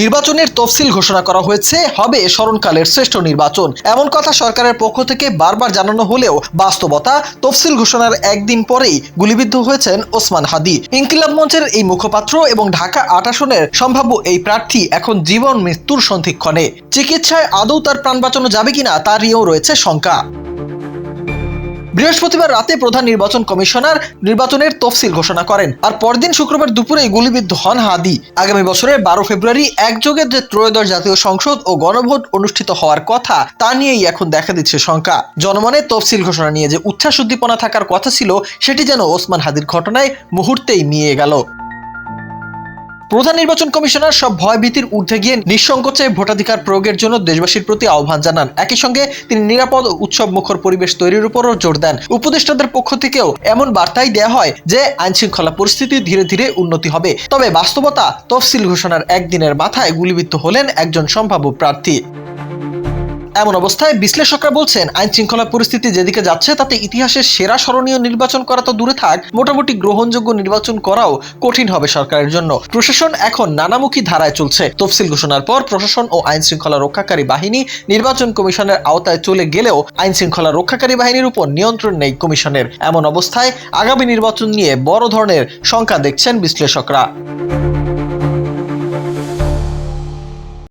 নির্বাচনের তফসিল ঘোষণা করা হয়েছে, হবে স্মরণকালের শ্রেষ্ঠ নির্বাচন। এমন কথা সরকারের পক্ষ থেকে বারবার জানানো হলেও বাস্তবতা তফসিল ঘোষণার একদিন পরেই গুলিবিদ্ধ হয়েছেন ওসমান হাদি। ইনকিলাব মঞ্চের এই মুখপাত্র এবং ঢাকা আট আসনের সম্ভাব্য এই প্রার্থী এখন জীবন মৃত্যুর সন্ধিক্ষণে। চিকিৎসায় আদৌ তার প্রাণ বাঁচানো যাবে কিনা তা নিয়েও রয়েছে শঙ্কা। বৃহস্পতিবার রাতে প্রধান নির্বাচন কমিশনার নির্বাচনের তফসিল ঘোষণা করেন। আর পরদিন শুক্রবার দুপুরে গুলিবিদ্ধ হন হাদি। আগামী বছরের বারো ফেব্রুয়ারি একযোগে যে ত্রয়োদশ জাতীয় সংসদ ও গণভোট অনুষ্ঠিত হওয়ার কথা, তা নিয়েই এখন দেখা দিচ্ছে শঙ্কা। জনমনে তফসিল ঘোষণা নিয়ে যে উচ্ছ্বাস উদ্দীপনা থাকার কথা ছিল, সেটি যেন ওসমান হাদির ঘটনায় মুহূর্তেই নিয়ে গেল। প্রধান নির্বাচন কমিশনার সব ভয়ভীতির ঊর্ধ্বে গিয়ে নিঃসংকোচে ভোটাধিকার প্রয়োগের জন্য দেশবাসীর প্রতি আহ্বান জানান। একই সঙ্গে তিনি নিরাপদ উৎসব মুখর পরিবেশ তৈরির উপরও জোর দেন। উপদেষ্টাদের পক্ষ থেকেও এমন বার্তাই দেয়া হয় যে আইন শৃঙ্খলা পরিস্থিতি ধীরে ধীরে উন্নতি হবে। তবে বাস্তবতা তফসিল ঘোষণার একদিনের মাথায় গুলিবিদ্ধ হলেন একজন সম্ভাব্য প্রার্থী। এমন অবস্থায় বিশ্লেষকরা বলছেন আইন শৃঙ্খলা পরিস্থিতি যেদিকে যাচ্ছে তাতে ইতিহাসের সেরা স্মরণীয় নির্বাচন করা তো দূরে থাক, মোটামুটি গ্রহণযোগ্য নির্বাচন করাও কঠিন হবে সরকারের জন্য। প্রশাসন এখন নানামুখী ধারায় চলছে। তফসিল ঘোষণার পর প্রশাসন ও আইন শৃঙ্খলা রক্ষাকারী বাহিনী নির্বাচন কমিশনের আওতায় চলে গেলেও আইন শৃঙ্খলা রক্ষাকারী বাহিনীর উপর নিয়ন্ত্রণ নেই কমিশনের। এমন অবস্থায় আগামী নির্বাচন নিয়ে বড় ধরনের শঙ্কা দেখছেন বিশ্লেষকরা।